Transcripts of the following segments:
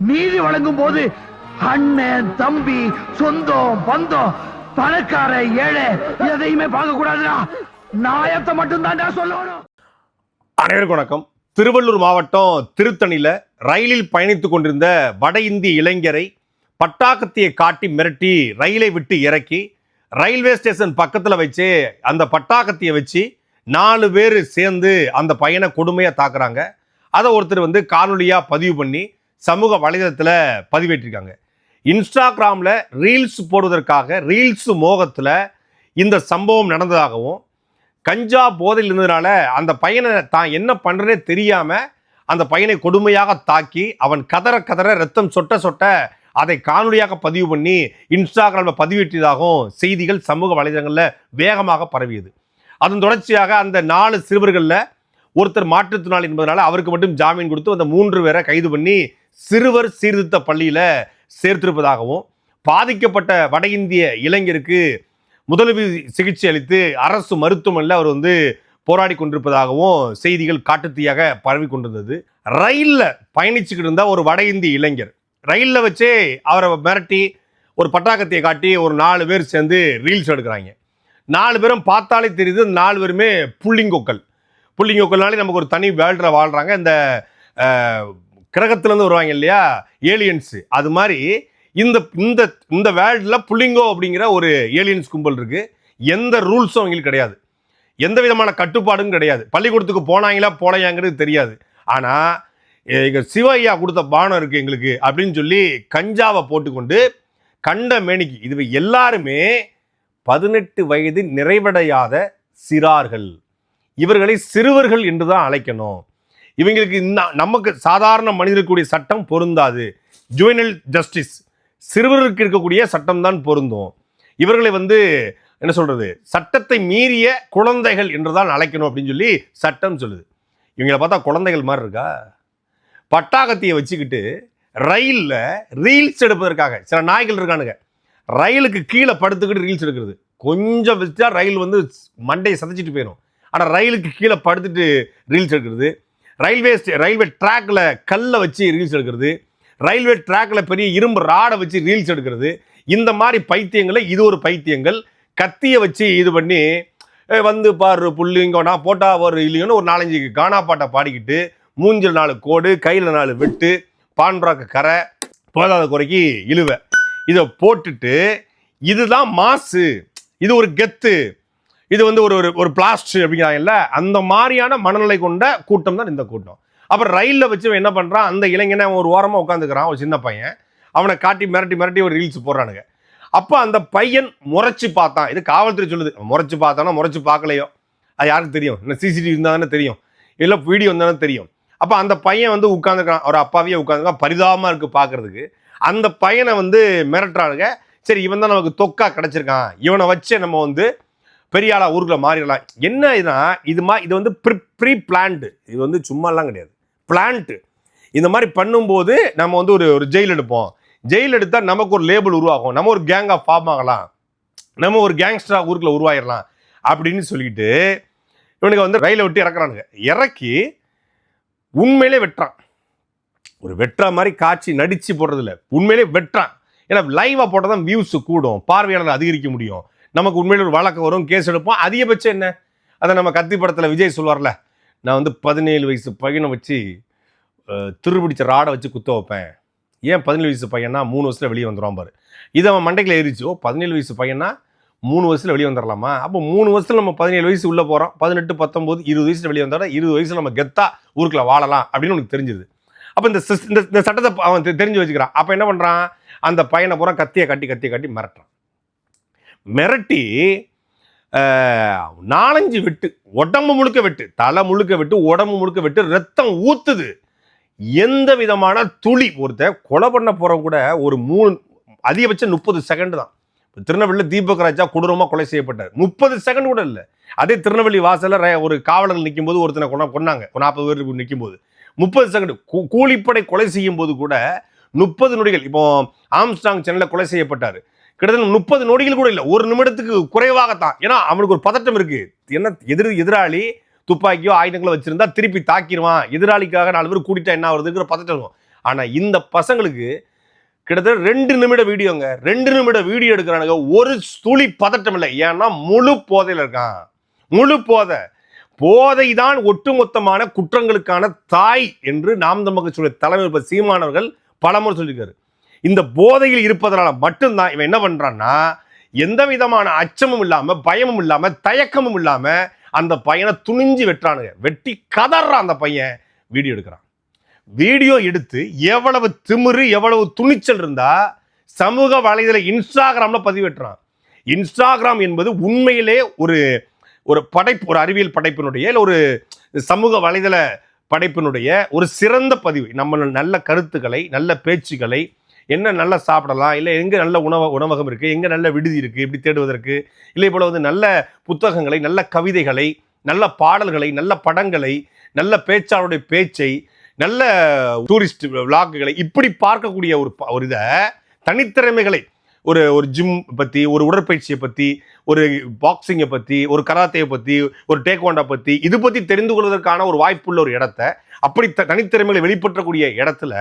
நீதி வழங்கும் போது அண்ணன் தம்பி சொந்தம் பந்தம் பணக்கார ஏழை எதையுமே பார்க்க கூடாதுடா நாயத்தை மட்டும்தான்டா சொல்லணும். அனைவருக்கும் வணக்கம். திருவள்ளூர் மாவட்டம் திருத்தணியில ரயிலில் பயணித்துக் கொண்டிருந்த வட இந்திய இளைஞரை பட்டாக்கத்தியை காட்டி மிரட்டி ரயிலை விட்டு இறக்கி ரயில்வே ஸ்டேஷன் பக்கத்தில் வச்சு அந்த பட்டாக்கத்தியை வச்சு நாலு பேர் சேர்ந்து அந்த பையனை கொடுமையாக தாக்குறாங்க. அதை ஒருத்தர் வந்து காணொலியாக பதிவு பண்ணி சமூக வலைதளத்தில் பதிவேற்றிருக்காங்க. இன்ஸ்டாகிராமில் ரீல்ஸ் போடுவதற்காக ரீல்ஸ் மோகத்தில் இந்த சம்பவம் நடந்ததாகவும் கஞ்சா போதையில் இருந்ததுனால அந்த பையனை தான் என்ன பண்ணுறனே தெரியாமல் அந்த பையனை கொடுமையாக தாக்கி அவன் கதற கதற ரத்தம் சொட்ட சொட்ட அதை காணொலியாக பதிவு பண்ணி இன்ஸ்டாகிராமில் பதிவிட்டதாகவும் செய்திகள் சமூக வலைதளங்களில் வேகமாக பரவியது. அதன் தொடர்ச்சியாக அந்த நாலு சிறுவர்களில் ஒருத்தர் மாற்றுத்திறனாளி என்பதனால அவருக்கு மட்டும் ஜாமீன் கொடுத்து அந்த மூன்று பேரை கைது பண்ணி சிறுவர் சீர்திருத்த பள்ளியில் சேர்த்திருப்பதாகவும் பாதிக்கப்பட்ட வட இந்திய இளைஞருக்கு முதலுதவி சிகிச்சை அளித்து அரசு மருத்துவமனையில் அவர் வந்து போராடி கொண்டிருப்பதாகவும் செய்திகள் காட்டுத்தீயாக பரவி கொண்டிருந்தது. ரயிலில் பயணிச்சுக்கிட்டு இருந்த ஒரு வட இந்திய இளைஞர் ரயிலில் வச்சே அவரை மிரட்டி ஒரு பட்டாக்கத்தையை காட்டி ஒரு நாலு பேர் சேர்ந்து ரீல்ஸ் எடுக்கிறாங்க. நாலு பேரும் பார்த்தாலே தெரியுது நாலு பேருமே புள்ளிங்கொக்கள் புள்ளிங்கொக்கல்னாலே நமக்கு ஒரு தனி வேர்ல்டில் வாழ்கிறாங்க இந்த கிரகத்துலேருந்து வருவாங்க இல்லையா? ஏலியன்ஸு. அது மாதிரி இந்த இந்த இந்த வேர்ல்டில் புள்ளிங்கோ அப்படிங்கிற ஒரு ஏலியன்ஸ் கும்பல் இருக்குது எந்த ரூல்ஸும் அவங்களுக்கு கிடையாது. எந்த விதமான கட்டுப்பாடும் கிடையாது. பள்ளிக்கூடத்துக்கு போனாங்களா போலையாங்கிறது தெரியாது. ஆனால் எங்கள் சிவையா கொடுத்த பானம் இருக்குது எங்களுக்கு அப்படின்னு சொல்லி கஞ்சாவை போட்டுக்கொண்டு கண்ட மேனிக்கு இது எல்லாருமே பதினெட்டு வயது நிறைவடையாத சிறார்கள். இவர்களை சிறுவர்கள் என்று தான் அழைக்கணும். இவங்களுக்கு இன்ன- நமக்கு சாதாரண மனிதர்களுடைய சட்டம் பொருந்தாது. ஜுவனல் ஜஸ்டிஸ் சிறுவர்களுக்கு இருக்கக்கூடிய சட்டம் தான் பொருந்தும். இவர்களை வந்து என்ன சொல்றது? சட்டத்தை மீறிய குழந்தைகள் என்று தான் அழைக்கணும் அப்படின்னு சொல்லி சட்டம் சொல்லுது. இவங்களை பார்த்தா குழந்தைகள் மாதிரி இருக்கா? பட்டாகத்தியை வச்சுக்கிட்டு ரயிலில் ரீல்ஸ் எடுப்பதற்காக சில நாய்கள் இருக்கானுங்க. ரயிலுக்கு கீழே படுத்துக்கிட்டு ரீல்ஸ் எடுக்கிறது. கொஞ்சம் வச்சா ரயில் வந்து மண்டையை சதைச்சிட்டு போயிடும் ஆனால் ரயிலுக்கு கீழே படுத்துட்டு ரீல்ஸ் எடுக்கிறது. ரயில்வே ஸ்டே ரயில்வே ட்ராக்கில் கல்லை வச்சு ரீல்ஸ் எடுக்கிறது. ரயில்வே ட்ராக்ல பெரிய இரும்பு ராடை வச்சு ரீல்ஸ் எடுக்கிறது. இந்த மாதிரி பைத்தியங்களை இது ஒரு பைத்தியங்கள். கத்தியை வச்சு இது பண்ணி வந்து பாரு புள்ளிங்க நான் போட்டா ஒரு இல்லையோன்னு ஒரு நாலஞ்சு கானா பாட்டை பாடிக்கிட்டு மூஞ்சில் நாலு கோடு கையில் நாலு வெட்டு பான்ராக்கு கரை போதாத குறைக்கு இழுவை. இதை போட்டுட்டு இதுதான் மாசு. இது ஒரு கெத்து. இது வந்து ஒரு ஒரு ஒரு பிளாஸ்ட் அப்படிங்கிறாங்கல்ல அந்த மாதிரியான மனநிலை கொண்ட கூட்டம் தான் இந்த கூட்டம். அப்புறம் ரயிலில் வச்சு அவன் என்ன பண்ணுறான் அந்த இளைஞனை ஒரு ஓரமாக உட்காந்துக்கிறான் ஒரு சின்ன பையன். அவனை காட்டி மிரட்டி மிரட்டி ஒரு ரீல்ஸ் போடுறானுங்க. அப்போ அந்த பையன் முறைச்சி பார்த்தான். இது காவல்துறை சொல்லுது. முறைச்சி பார்த்தானா? முறைச்சி பார்க்கலையோ? அது யாருக்கு தெரியும்? இல்லை சிசிடிவி இருந்தால் தானே தெரியும். இல்லை வீடியோ இருந்தாலும் தெரியும். அப்போ அந்த பையன் வந்து உட்காந்துருக்கான் ஒரு அப்பாவையே உட்காந்துருக்கான் பரிதாபமாக இருக்குது பார்க்குறதுக்கு. அந்த பையனை வந்து மிரட்டுறானுங்க. சரி இவன் தான் நமக்கு தொக்கா கிடச்சிருக்கான். இவனை வச்சு நம்ம வந்து பெரிய ஊருக்குள்ள மாறிடலாம். என்ன இதுனா இது மா இது வந்து ப்ரி ப்ரீ பிளான்டு இது வந்து சும்மாலாம் கிடையாது. பிளான்ட்டு இந்த மாதிரி பண்ணும்போது நம்ம வந்து ஒரு ஒரு ஜெயில் எடுப்போம். ஜெயில் எடுத்தால் நமக்கு ஒரு லேபிள் உருவாகும். நம்ம ஒரு கேங்காக ஃபார்ம் ஆகலாம். நம்ம ஒரு கேங்ஸ்டரா ஊருக்குள்ள உருவாயிடலாம். அப்படின்னு சொல்லிட்டு இவனுக்கு வந்து ரயிலை விட்டு இறக்குறானுங்க. இறக்கி உண்மையிலே வெட்டுறான். ஒரு வெட்டுற மாதிரி காட்சி நடித்து போடுறதில்ல. உண்மையிலே வெட்டுறான். ஏன்னா லைவாக போட்டால் தான் வியூஸ் கூடும். பார்வையாளர் அதிகரிக்க முடியும். நமக்கு உண்மையில் ஒரு வழக்கு வரும் கேஸ் எடுப்போம். அதிகபட்சம் என்ன? அதை நம்ம கத்தி படத்தில் விஜய் சொல்வார்ல நான் வந்து பதினேழு வயசு பையனை வச்சு திருப்பிடிச்ச ராடை வச்சு குத்த வைப்பேன். ஏன் பதினேழு வயசு பையனா மூணு வருஷத்தில் வெளியே வந்துடுவான் பாரு. இது அவன் மண்டைக்கில் ஏறிச்சோ பதினேழு வயசு பையனா மூணு வருஷத்தில் வெளியே வந்துடலாமா அப்போ மூணு வருஷத்தில் நம்ம பதினேழு வயசு உள்ளே போகிறோம் பதினெட்டு பத்தொம்போது இருபது வயசில் வெளியே வந்தோட இருபது வயசில் நம்ம கெத்தா ஊருக்கில் வாழலாம் அப்படின்னு உனக்கு தெரிஞ்சுது. அப்போ இந்த சிஸ்- இந்த இந்த சட்டத்தை அவன் தெ- தெரிஞ்சு வச்சுக்கிறான். அப்போ என்ன பண்ணுறான் அந்த பையனை பூரா கத்தியை கட்டி கத்தியை கட்டி மிரட்டுறான். மிரட்டி நாலஞ்சு வெட்டு உடம்பு முழுக்க வெட்டு தலை முழுக்க வெட்டு உடம்பு முழுக்க வெட்டு ரத்தம் ஊத்துது. எந்த விதமான துளி ஒருத்தன் கொலை பண்ண போகிற கூட ஒரு மூணு அதிகபட்சம் முப்பது செகண்ட் தான். திருநெல்வேலியில் தீபக் ராஜா கொடூரமாக கொலை செய்யப்பட்டார். முப்பது செகண்ட் கூட இல்லை. அதே திருநெல்வேலி வாசலில் ஒரு காவலர்கள் நிற்கும் போது ஒருத்தனை கொண்டா கொன்னாங்க. ஒரு நாற்பது பேருக்கு நிற்கும் போது முப்பது செகண்ட் கூலிப்படை கொலை செய்யும் போது கூட முப்பது நொடிகள் இப்போ ஆம்ஸ்டாங் சென்னையில் கொலை செய்யப்பட்டார். கிட்டத்தட்ட முப்பது நொடிகள் கூட இல்லை. ஒரு நிமிடத்துக்கு குறைவாகத்தான். ஏன்னா அவனுக்கு ஒரு பதட்டம் இருக்கு. என்ன எதிர் எதிராளி துப்பாக்கியோ ஆயுதங்களோ வச்சிருந்தா திருப்பி தாக்கிடுவான் எதிராளிக்காக நாலு பேர் கூட்டிட்டா என்ன வருதுங்கிற பதட்டம் இருக்கும். ஆனா இந்த பசங்களுக்கு கிட்டத்தட்ட ரெண்டு நிமிட வீடியோங்க ரெண்டு நிமிட வீடியோ எடுக்கிறானுங்க. ஒரு துளி பதட்டம் இல்லை. ஏன்னா முழு போதையில் இருக்கான். முழு போதை. போதை தான் ஒட்டுமொத்தமான குற்றங்களுக்கான தாய் என்று நாம் தமிழக தலைமை தலைவர் சீமானவர்கள் பலமுறை சொல்லியிருக்காரு. இந்த போதையில் இருப்பதனால மட்டும்தான் இவன் என்ன பண்றான்னா எந்த விதமான அச்சமும் இல்லாம பயமும் இல்லாம தயக்கமும் இல்லாம அந்த பையனை துணிஞ்சு வெட்டுறானுங்க. வெட்டி கதறான் அந்த பையன். வீடியோ எடுக்கிறான். வீடியோ எடுத்து எவ்வளவு திமிரு எவ்வளவு துணிச்சல் இருந்தா சமூக வலைதள இன்ஸ்டாகிராம்ல பதிவேற்றுறான். இன்ஸ்டாகிராம் என்பது உண்மையிலே ஒரு ஒரு படைப்பு ஒரு அறிவியல் படைப்பினுடைய இல்லை ஒரு சமூக வலைதள படைப்பினுடைய ஒரு சிறந்த பதிவு. நம்ம நல்ல கருத்துக்களை நல்ல பேச்சுக்களை என்ன நல்லா சாப்பிடலாம்? இல்லை எங்கே நல்ல உணவ உணவகம் இருக்குது எங்கே நல்ல விடுதி இருக்குது இப்படி தேடுவதற்கு? இல்லை போல் வந்து நல்ல புத்தகங்களை நல்ல கவிதைகளை நல்ல பாடல்களை நல்ல படங்களை நல்ல பேச்சாளருடைய பேச்சை நல்ல டூரிஸ்ட் விளாக்குகளை இப்படி பார்க்கக்கூடிய ஒரு ப- ஒரு இதை தனித்திறமைகளை ஒரு ஒரு ஜிம் பற்றி ஒரு உடற்பயிற்சியை பற்றி ஒரு பாக்ஸிங்கை பற்றி ஒரு கராத்தையை பற்றி ஒரு டேக்வாண்டா பற்றி இது பற்றி தெரிந்து கொள்வதற்கான ஒரு வாய்ப்புள்ள ஒரு இடத்த அப்படி த- தனித்திறமைகளை வெளிப்பற்றக்கூடிய இடத்துல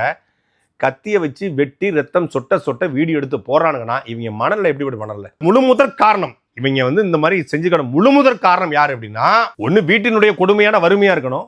கத்தியை வச்சு வெட்டி ரத்தம் சொட்ட சொட்ட வீடியோ எடுத்து போறானுங்கன்னா இவங்க மணல்ல இப்படி மணல்ல முழு முதற் காரணம். இவங்க வந்து இந்த மாதிரி செஞ்சுக்கணும் முழு முதற் காரணம் யார் அப்படின்னா ஒன்று வீட்டினுடைய கொடுமையான வறுமையா இருக்கணும்.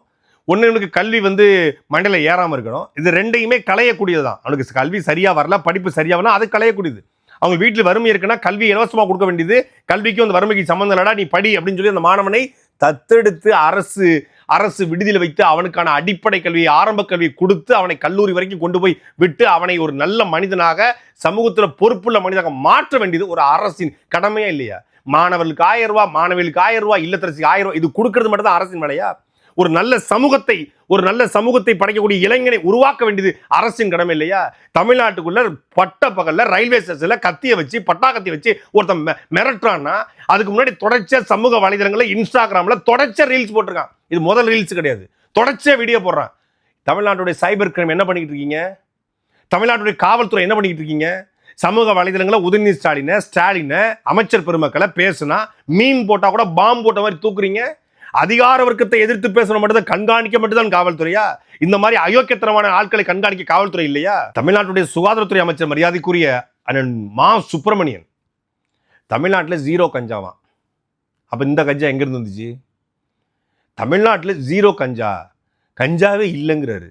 ஒன்று இவனுக்கு கல்வி வந்து மண்டையில் ஏறாமல் இருக்கணும். இது ரெண்டையுமே களையக்கூடியது தான் அவனுக்கு கல்வி சரியாக வரல படிப்பு சரியாக வரல அது களையக்கூடியது. அவங்க வீட்டில் வறுமை இருக்குன்னா கல்வி இலவசமாக கொடுக்க வேண்டியது. கல்விக்கும் அந்த வறுமைக்கு சம்மந்தம் இல்லடா நீ படி அப்படின்னு சொல்லி அந்த மாணவனை தத்தெடுத்து அரசு அரசு விடுதியில் வைத்து அவனுக்கான அடிப்படை கல்வியை ஆரம்ப கல்வியை கொடுத்து அவனை கல்லூரி வரைக்கும் கொண்டு போய் விட்டு அவனை ஒரு நல்ல மனிதனாக சமூகத்தில் பொறுப்புள்ள மனிதனாக மாற்ற வேண்டியது ஒரு அரசின் கடமையா இல்லையா? மாணவர்களுக்கு ஆயிரம் ரூபா மாணவிகளுக்கு ஆயிரம் ரூபா இல்லத்தரசிக்கு ஆயிரம் ரூபா இது கொடுக்கறது மட்டும் தான் அரசின் வேலையா? ஒரு நல்ல சமூகத்தை ஒரு நல்ல சமூகத்தை படைக்கக்கூடிய இளைஞனை உருவாக்க வேண்டியது அரசின் கடமை இல்லையா? தமிழ்நாட்டுக்குள்ள பட்ட பகல்ல ரயில்வே ஸ்டேஷன்ல கத்தியை வச்சு பட்டா கத்தியை வச்சு ஒருத்தன் மிரட்டுறான்னா அதுக்கு முன்னாடி தொடர்ச்சியா சமூக வலைதளங்களை இன்ஸ்டாகிராம்ல தொடர்ச்சியா ரீல்ஸ் போட்டிருக்கான். இது முதல் ரீல்ஸ் கிடையாது. தொடர்ச்சியா வீடியோ போடுறான். தமிழ்நாட்டுடைய சைபர் கிரைம் என்ன பண்ணிக்கிட்டு இருக்கீங்க? தமிழ்நாட்டுடைய காவல்துறை என்ன பண்ணிக்கிட்டு இருக்கீங்க? சமூக வலைதளங்களை உதயநிதி ஸ்டாலினை ஸ்டாலினை அமைச்சர் பெருமக்களை பேசுனா மீன் போட்டால் கூட பாம்பு போட்ட மாதிரி தூக்குறீங்க? அதிகார வர்க்கத்தை எதிர்த்து பேசணும் மட்டும் கண்காணிக்க மட்டும்தான் காவல்துறையா? இந்த மாதிரி அயோக்கியத்தனமான ஆட்களை கண்காணிக்க காவல்துறை இல்லையா? தமிழ்நாட்டுடைய சுகாதாரத்துறை அமைச்சர் மரியாதைக்குரிய அண்ணன் மா சுப்பிரமணியன். தமிழ்நாட்டில் ஜீரோ கஞ்சாவாம். அப்போ இந்த கஞ்சா எங்கேருந்து வந்துச்சு? தமிழ்நாட்டில் ஜீரோ கஞ்சா. கஞ்சாவே இல்லைங்கிறாரு.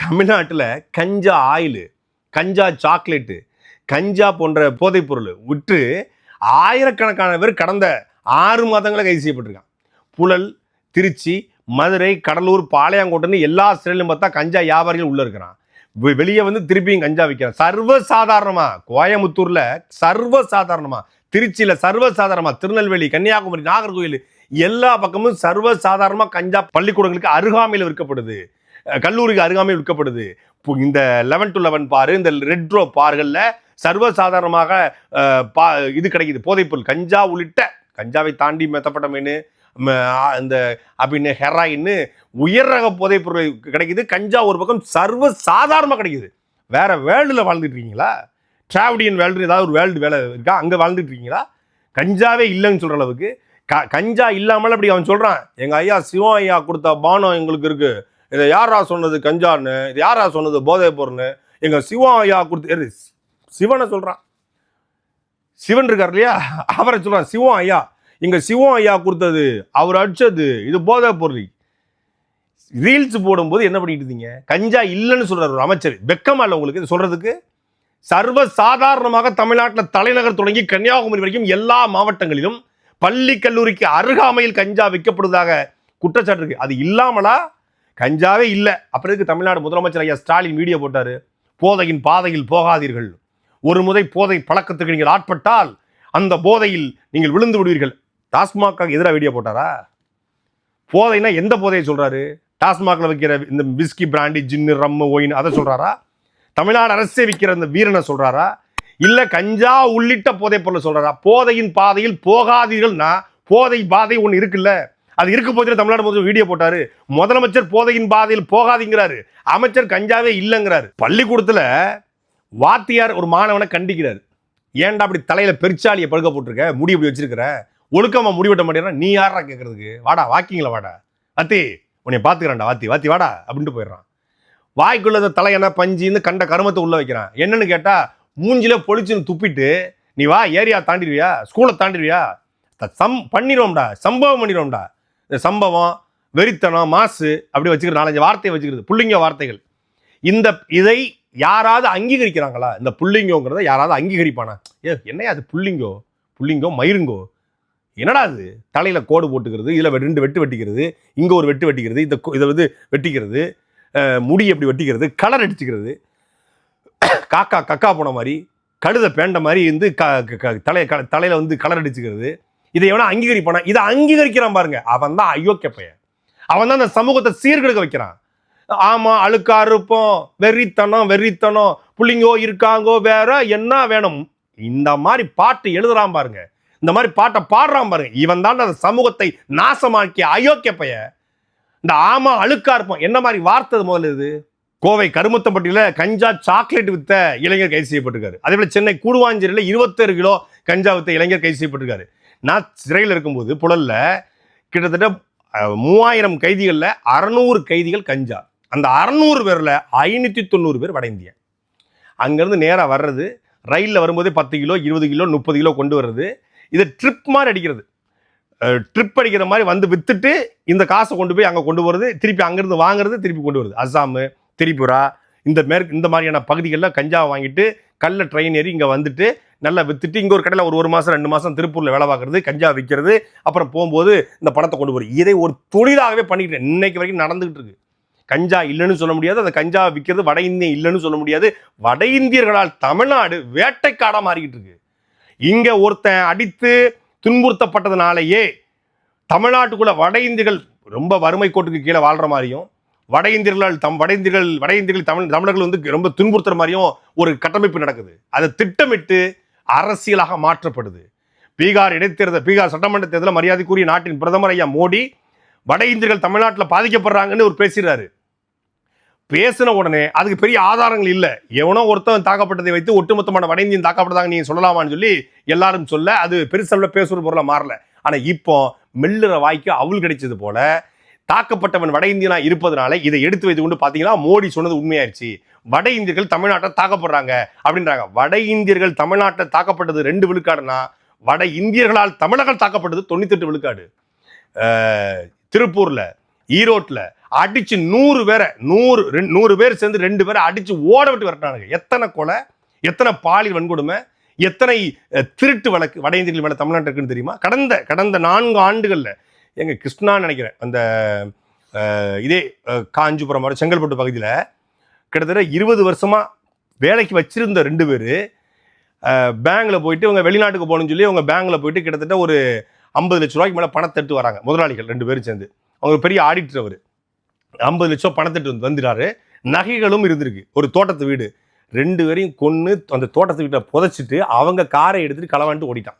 தமிழ்நாட்டில் கஞ்சா ஆயிலு கஞ்சா சாக்லேட்டு கஞ்சா போன்ற போதைப் பொருள் விற்று ஆயிரக்கணக்கான பேர் கடந்த ஆறு மாதங்களை கைது செய்யப்பட்டிருக்கான் புழல் திருச்சி மதுரை கடலூர் பாளையங்கோட்டைன்னு எல்லா சிறையிலும் பார்த்தா கஞ்சா வியாபாரிகள் உள்ளே இருக்கிறான். வெ- வெளியே வந்து திருப்பியும் கஞ்சா விற்கிறான் சர்வ கோயம்புத்தூரில் கோயமுத்தூர்ல சர்வ சாதாரணமா சர்வ திருநெல்வேலி கன்னியாகுமரி நாகர்கோவில் எல்லா பக்கமும் சர்வசாதாரணமாக கஞ்சா பள்ளிக்கூடங்களுக்கு அருகாமையில் விற்கப்படுது. கல்லூரிக்கு அருகாமையில் விற்கப்படுது. இந்த லெவன் டு லெவன் பாரு இந்த ரெட்ரோ பார்கள்ல சர்வ சாதாரணமாக பா இது கிடைக்குது. போதைப்பொருள் கஞ்சா உள்ளிட்ட கஞ்சாவை தாண்டி மெத்தப்பட்ட மீன் இந்த அப்படின்னு ஹெராயின்னு உயர் ரக போதைப் பொருள் கிடைக்குது. கஞ்சா ஒரு பக்கம் சர்வ சாதாரணமாக கிடைக்குது. வேற வேர்ல்டில் வாழ்ந்துட்டு இருக்கீங்களா? டிராவடியன் வேர்ல்டு ஏதாவது ஒரு வேர்ல்டு வேலை இருக்கா? அங்கே வாழ்ந்துட்டு இருக்கீங்களா? கஞ்சாவே இல்லைன்னு சொல்கிற அளவுக்கு. க கஞ்சா இல்லாமல் அப்படி அவன் சொல்கிறான் எங்கள் ஐயா சிவம் ஐயா கொடுத்த பானம் எங்களுக்கு இருக்குது இதை யாரா சொன்னது கஞ்சான்னு? இது யாரா சொன்னது போதை பொருள்னு? எங்கள் சிவம் ஐயா கொடுத்து சிவனை சொல்கிறான் சிவன் இருக்கார் இல்லையா? அவரை சொல்கிறான் சிவம் ஐயா இங்கே சிவம் ஐயா கொடுத்தது அவர் அடிச்சது இது போதை பொருள். ரீல்ஸ் போடும்போது என்ன பண்ணிட்டு இருந்தீங்க? கஞ்சா இல்லைன்னு சொல்கிறார் ஒரு அமைச்சர். வெக்கமா இல்லை உங்களுக்கு இது சொல்கிறதுக்கு சர்வ சாதாரணமாக தமிழ்நாட்டில் தலைநகர் தொடங்கி கன்னியாகுமரி வரைக்கும் எல்லா மாவட்டங்களிலும் பள்ளி கல்லூரிக்கு அருகாமையில் கஞ்சா விற்கப்படுவதாக குற்றச்சாட்டு இருக்கு. அது இல்லாமலா? கஞ்சாவே இல்லை. அப்புறதுக்கு தமிழ்நாடு முதலமைச்சர் ஐயா ஸ்டாலின் வீடியோ போட்டாரு? போதையின் பாதையில் போகாதீர்கள். ஒரு முறை போதை பழக்கத்துக்கு நீங்கள் ஆட்பட்டால் அந்த போதையில் நீங்கள் விழுந்து விடுவீர்கள். டாஸ்மாக் எதிராக வீடியோ போட்டாரா? போதைன்னா எந்த போதையை சொல்கிறாரு டாஸ்மாகில் விற்கிற இந்த whisky brandy gin rum wine அதை சொல்கிறாரா தமிழ்நாடு அரசே விற்கிற இந்த வீரனை சொல்கிறாரா இல்லை கஞ்சா உள்ளிட்ட போதைப் பொருளை சொல்கிறாரா போதையின் பாதையில் போகாதீர்கள்னா போதை பாதை ஒன்று இருக்குல்ல. அது இருக்க போதில் தமிழ்நாடு முதல்வர் வீடியோ போட்டாரு. முதலமைச்சர் போதையின் பாதையில் போகாதீங்கிறாரு. அமைச்சர் கஞ்சாவே இல்லைங்கிறாரு. பள்ளிக்கூடத்தில் வாத்தியார் ஒரு மாணவனை கண்டிக்கிறார். ஏன்டா அப்படி தலையில் பெருச்சாலியை பழுக்க போட்டிருக்க? முடி இப்படி வச்சிருக்கிற? ஒழுக்கமா முடி மாட்டேன்னா நீ யாரா கேட்கறதுக்கு வாடா வாக்கிங்களா வாடா. வாத்தி உன்னை பார்த்துக்கிறேன்டா வாத்தி வாத்தி வாடா அப்படின்ட்டு போயிடுறான். வாய்க்குள்ளத இந்த பஞ்சின்னு கண்ட கருமத்தை உள்ள வைக்கிறான். என்னன்னு கேட்டா மூஞ்சில பொழிச்சுன்னு துப்பிட்டு நீ வா ஏரியா தாண்டிடுவியா? ஸ்கூலை தாண்டிடுவியா? த- சம் பண்ணிடுவோம்டா சம்பவம் பண்ணிடுவோம்டா. இந்த சம்பவம் வெறித்தனம் மாசு அப்படி வச்சுக்கிற நாலஞ்சு வார்த்தையை வச்சுக்கிறது புள்ளிங்க வார்த்தைகள். இந்த இதை யாராவது அங்கீகரிக்கிறாங்களா? இந்த புள்ளிங்கோங்கிறத யாராவது அங்கீகரிப்பானா? ஏ என்னையா அது புள்ளிங்கோ புள்ளிங்கோ மயிருங்கோ? என்னடா அது தலையில் கோடு போட்டுக்கிறது இதில் வெ- ரெண்டு வெட்டு வெட்டிக்கிறது இங்கே ஒரு வெட்டு வெட்டிக்கிறது இந்த இதை வந்து வெட்டிக்கிறது முடி எப்படி வெட்டிக்கிறது கலர் அடிச்சுக்கிறது. காக்கா கக்கா போன மாதிரி கழுதை பேண்ட மாதிரி வந்து க க- க- தலைய க- வந்து கலர் அடிச்சுக்கிறது. இதை எவனா அங்கீகரிப்பானா இதை அங்கீகரிக்கிறான் பாருங்க. அவன் தான் அயோக்கிய பையன் அவன் தான் அந்த சமூகத்தை சீர்கெடுக்க வைக்கிறான். ஆமாம் அழுக்கா இருப்போம் வெறித்தனம் வெறித்தனம். பிள்ளைங்கோ இருக்காங்கோ வேற என்ன வேணும்? இந்த மாதிரி பாட்டு எழுதுறான் பாருங்க. இந்த மாதிரி பாட்டை பாடுறான் பாருங்க. இவன் தான் அந்த சமூகத்தை நாசமாக்கிய அயோக்கிய பைய. இந்த ஆமா அழுக்கா இருப்போம் என்ன மாதிரி வார்த்தை முதல்ல இது? கோவை கருமத்தம்பட்டியில கஞ்சா சாக்லேட் வித்த இளைஞர் கைது செய்யப்பட்டிருக்காரு. அதே போல சென்னை கூடுவாஞ்சேரியில் இருபத்தேழு கிலோ கஞ்சா வித்த இளைஞர் கைது செய்யப்பட்டிருக்காரு. நான் சிறையில் இருக்கும்போது புழல்ல கிட்டத்தட்ட மூவாயிரம் கைதிகளில் அறநூறு கைதிகள் கஞ்சா. அந்த அறநூறு பேரில் ஐநூற்றி தொண்ணூறு பேர் வட இந்தியன் அங்கேருந்து நேராக வர்றது ரயிலில் வரும்போதே பத்து கிலோ இருபது கிலோ முப்பது கிலோ கொண்டு வர்றது இது ட்ரிப் மாதிரி அடிக்கிறது. ட்ரிப் அடிக்கிற மாதிரி வந்து விற்றுட்டு இந்த காசை கொண்டு போய் அங்கே கொண்டு வருது திருப்பி அங்கேருந்து வாங்குறது திருப்பி கொண்டு வருது. அஸ்ஸாமு திரிபுரா இந்த மேற்கு இந்த மாதிரியான பகுதிகளில் கஞ்சாவை வாங்கிட்டு கல்ல ட்ரெயின் ஏறி இங்கே வந்துட்டு நல்லா வித்துட்டு இங்கே ஒரு கடையில் ஒரு ஒரு மாதம் ரெண்டு மாதம் திருப்பூரில் வேலை பார்க்குறது கஞ்சா விற்கிறது அப்புறம் போகும்போது இந்த பணத்தை கொண்டு போகிறது இதை ஒரு தொழிலாகவே பண்ணிக்கிட்டு இன்னைக்கு வரைக்கும் நடந்துகிட்டு இருக்கு. கஞ்சா இல்லைன்னு சொல்ல முடியாது. அந்த கஞ்சா விற்கிறது வட இந்தியம் இல்லைன்னு சொல்ல முடியாது. வட இந்தியர்களால் தமிழ்நாடு வேட்டைக்காடாக மாறிக்கிட்டு இருக்கு. இங்கே ஒருத்தன் அடித்து துன்புறுத்தப்பட்டதுனாலேயே தமிழ்நாட்டுக்குள்ள வட இந்தியர்கள் ரொம்ப வறுமை கோட்டுக்கு கீழே வாழ்ற மாதிரியும் வட இந்தியர்களால் தம் வட இந்தியர்கள் வட இந்தியர்கள் தமிழ் தமிழர்கள் வந்து ரொம்ப துன்புறுத்துற மாதிரியும் ஒரு கட்டமைப்பு நடக்குது. அதை திட்டமிட்டு அரசியலாக மாற்றப்படுது. பீகார் இடைத்தேர்தல் பீகார் சட்டமன்ற தேர்தலில் மரியாதைக்குரிய நாட்டின் பிரதமர் ஐயா மோடி வட இந்தியர்கள் தமிழ்நாட்டில் பாதிக்கப்படுறாங்கன்னு ஒரு பேசுகிறாரு பேசின உடனே அதுக்கு பெரிய ஆதாரங்கள் இல்லை. எவனோ ஒருத்தன் தாக்கப்பட்டதை வைத்து ஒட்டுமொத்தமான வட இந்தியன் தாக்கப்பட்டதாங்க நீங்க சொல்லலாமான்னு சொல்லி எல்லாரும் சொல்ல அது பெருசளவில் பேசுகிற பொருளாக மாறல. ஆனால் இப்போ மெல்லுற வாய்க்கு அவள் கிடைச்சது போல தாக்கப்பட்டவன் வட இந்தியனா இருப்பதனால இதை எடுத்து வைத்து கொண்டு பார்த்தீங்கன்னா மோடி சொன்னது உண்மையாயிருச்சு. வட இந்தியர்கள் தமிழ்நாட்டை தாக்கப்படுறாங்க அப்படின்றாங்க. வட இந்தியர்கள் தமிழ்நாட்டை தாக்கப்பட்டது ரெண்டு விழுக்காடுனா வட இந்தியர்களால் தமிழர்கள் தாக்கப்பட்டது தொண்ணூத்தெட்டு விழுக்காடு. திருப்பூரில் திருப்பூர்ல ஈரோட்டில் அடிச்சு நூறு பேரை நூறு ரெண்டு- நூறு பேர் சேர்ந்து ரெண்டு பேரை அடிச்சு ஓட விட்டு விரட்டானுங்க எத்தனை கொலை எத்தனை பாலியல் வன்கொடுமை எத்தனை திருட்டு வழக்கு வட இந்தியர்கள் மேலே தமிழ்நாட்டு இருக்குன்னு தெரியுமா? கடந்த கடந்த நான்கு ஆண்டுகளில் எங்கள் கிருஷ்ணா நினைக்கிறேன் அந்த இதே காஞ்சிபுரம் வர செங்கல்பட்டு பகுதியில் கிட்டத்தட்ட இருபது வருஷமாக வேலைக்கு வச்சிருந்த ரெண்டு பேர் பேங்கில் போயிட்டு இவங்க வெளிநாட்டுக்கு போகணும்னு சொல்லி அவங்க பேங்கில் போயிட்டு கிட்டத்தட்ட ஒரு ஐம்பது லட்ச ரூபாய்க்கு மேலே பணத்தை எடுத்து வராங்க முதலாளிகள் ரெண்டு பேரும் சேர்ந்து. அவங்க பெரிய ஆடிட்டர் அவர். ஐம்பது லட்சம் பணத்தை வந்து வந்துட்டாரு நகைகளும் இருந்திருக்கு. ஒரு தோட்டத்து வீடு. ரெண்டு பேரையும் கொன்று அந்த தோட்டத்து வீட்டை புதைச்சிட்டு அவங்க காரை எடுத்துட்டு களவான்ட்டு ஓடிட்டான்.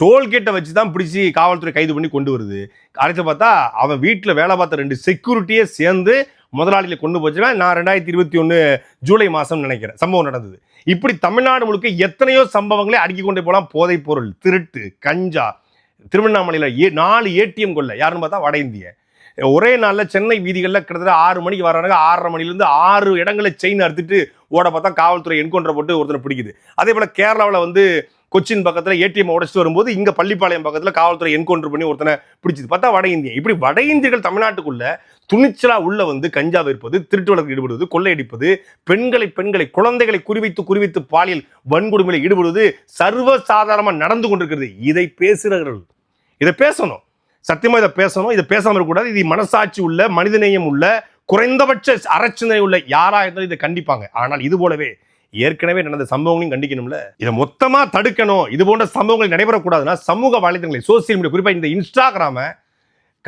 டோல்கேட்டை வச்சு தான் பிடிச்சி காவல்துறை கைது பண்ணி கொண்டு வருது. அடுத்து பார்த்தா அவன் வீட்டில் வேலை பார்த்த ரெண்டு செக்யூரிட்டியே சேர்ந்து முதலாளியில் கொண்டு போச்சுன்னா நான் ரெண்டாயிரத்தி இருபத்தி ஒன்று ஜூலை மாதம் நினைக்கிறேன். சம்பவம் நடந்தது. இப்படி தமிழ்நாடு முழுக்க எத்தனையோ சம்பவங்களை அடுக்கி கொண்டே போகலாம் போதைப் பொருள் திருட்டு கஞ்சா திருவண்ணாமலையில் ஏ நாலு ஏடிஎம் கொள்ள. யாருன்னு பார்த்தா வட இந்திய. ஒரே நாளில் சென்னை வீதிகளில் கிட்டத்தட்ட ஆறு மணிக்கு வரானுங்க ஆறரை மணிலேருந்து ஆறு இடங்களை செயின் அறுத்துட்டு ஓட பார்த்தா காவல்துறை என்கவுண்டர் போட்டு ஒருத்தனை பிடிக்குது. அதே போல் கேரளாவில் வந்து கொச்சின் பக்கத்தில் ஏடிஎம் உடைச்சிட்டு வரும்போது இங்கே பள்ளிப்பாளையம் பக்கத்தில் காவல்துறை என்கவுண்டர் பண்ணி ஒருத்தனை பிடிச்சது. பார்த்தா வட இந்தியா. இப்படி வட இந்தியர்கள் தமிழ்நாட்டுக்குள்ள துணிச்சலா உள்ள வந்து கஞ்சா விற்பது திருட்டு வழக்கு ஈடுபடுவது கொள்ளையடிப்பது பெண்களை பெண்களை குழந்தைகளை குறிவைத்து குறிவைத்து பாலியல் வன்கொடுமையில் ஈடுபடுவது சர்வசாதாரணமாக நடந்து கொண்டிருக்கிறது. இதை பேசுகிறவர்கள் இதை பேசணும். சத்தியமா இதை பேசணும். இதை பேசாமல் இருக்கக்கூடாது. இது மனசாட்சி உள்ள மனிதநேயம் உள்ள குறைந்தபட்ச அறச்சிந்தனை உள்ள யாரா இருந்தாலும் இதை கண்டிப்பாங்க. ஆனால் இது போலவே ஏற்கனவே நடந்த சம்பவங்களையும் கண்டிக்கணும்ல? இதை மொத்தமா தடுக்கணும். இது போன்ற சம்பவங்கள் நடைபெறக்கூடாதுன்னா சமூக வலைதளங்களை சோசியல் மீடியா குறிப்பாக இந்த இன்ஸ்டாகிராம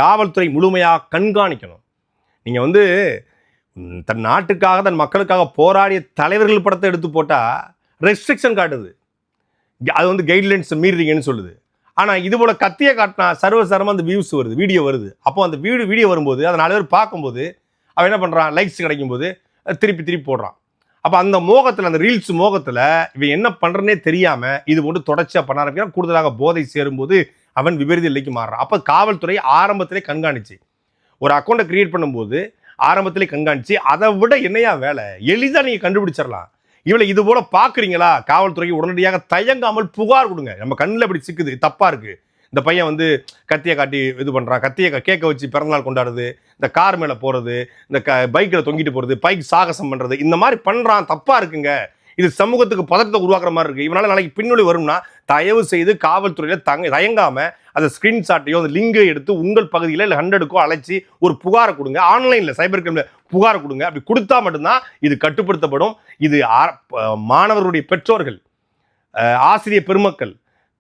காவல்துறை முழுமையாக கண்காணிக்கணும். நீங்க வந்து தன் நாட்டுக்காக தன் மக்களுக்காக போராடிய தலைவர்கள் படத்தை எடுத்து போட்டால் ரெஸ்ட்ரிக்ஷன் காட்டுது. அது வந்து கைட்லைன்ஸ் மீறீங்கன்னு சொல்லுது. ஆனால் இது போல கத்தியை காட்டினா சர்வசாரமா அந்த வியூஸ் வருது வீடியோ வருது. அப்போ அந்த வீடு வீடியோ வரும்போது அதை நாலு பேர் பார்க்கும்போது அவன் என்ன பண்ணுறான் லைக்ஸ் கிடைக்கும் போது திருப்பி திருப்பி போடுறான். அப்போ அந்த மோகத்தில் அந்த ரீல்ஸ் மோகத்தில் இவன் என்ன பண்ணுறனே தெரியாமல் இது போட்டு தொடர்ச்சியாக பண்ண ஆரம்பிக்கிறான். கூடுதலாக போதை சேரும்போது அவன் விபரீத நிலைக்கு மாறுறான். அப்போ காவல்துறை ஆரம்பத்திலே கண்காணிச்சு ஒரு அக்கௌண்ட்டை கிரியேட் பண்ணும்போது ஆரம்பத்திலே கண்காணிச்சு அதை விட என்னையா வேலை? எளிதாக நீங்கள் கண்டுபிடிச்சிடலாம். இவளை இது போல பாக்குறீங்களா காவல்துறைக்கு உடனடியாக தயங்காமல் புகார் கொடுங்க. நம்ம கண்ணில் இப்படி சிக்குது தப்பா இருக்கு. இந்த பையன் வந்து கத்தியை காட்டி இது பண்றான். கத்தியை கேட்க வச்சு பிறந்தநாள் கொண்டாடுறது இந்த கார் மேல போறது இந்த க பைக்கில் தொங்கிட்டு போறது பைக் சாகசம் பண்றது இந்த மாதிரி பண்றான் தப்பா இருக்குங்க. இது சமூகத்துக்கு பதட்டத்தை உருவாக்குற மாதிரி இருக்கு. இவனால நாளைக்கு பின்னொழி வரும்னா தயவு செய்து காவல்துறையில தங்க தயங்காம அந்த ஸ்கிரீன்ஷாட்டையோ அந்த லிங்கை எடுத்து உங்கள் பகுதியில் இல்லை ஹண்ட்ரடுக்கோ அழைச்சி ஒரு புகாரை கொடுங்க. ஆன்லைனில் சைபர் கிரைமில் புகாரை கொடுங்க. அப்படி கொடுத்தா மட்டும்தான் இது கட்டுப்படுத்தப்படும். இது மாணவர்களுடைய பெற்றோர்கள் ஆசிரியர் பெருமக்கள்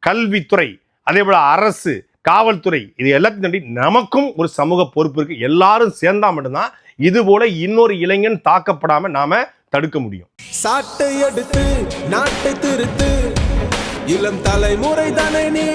கல்வித்துறை அதே போல் அரசு காவல்துறை இது எல்லாத்தையும் தாண்டி நமக்கும் ஒரு சமூக பொறுப்பு இருக்கு. எல்லாரும் சேர்ந்தா மட்டும்தான் இது போல இன்னொரு இளைஞன் தாக்கப்படாம நாம தடுக்க முடியும். சாட்டை எடுத்து நாட்டை திருத்து. இளம் தலைமுறை தானே நீ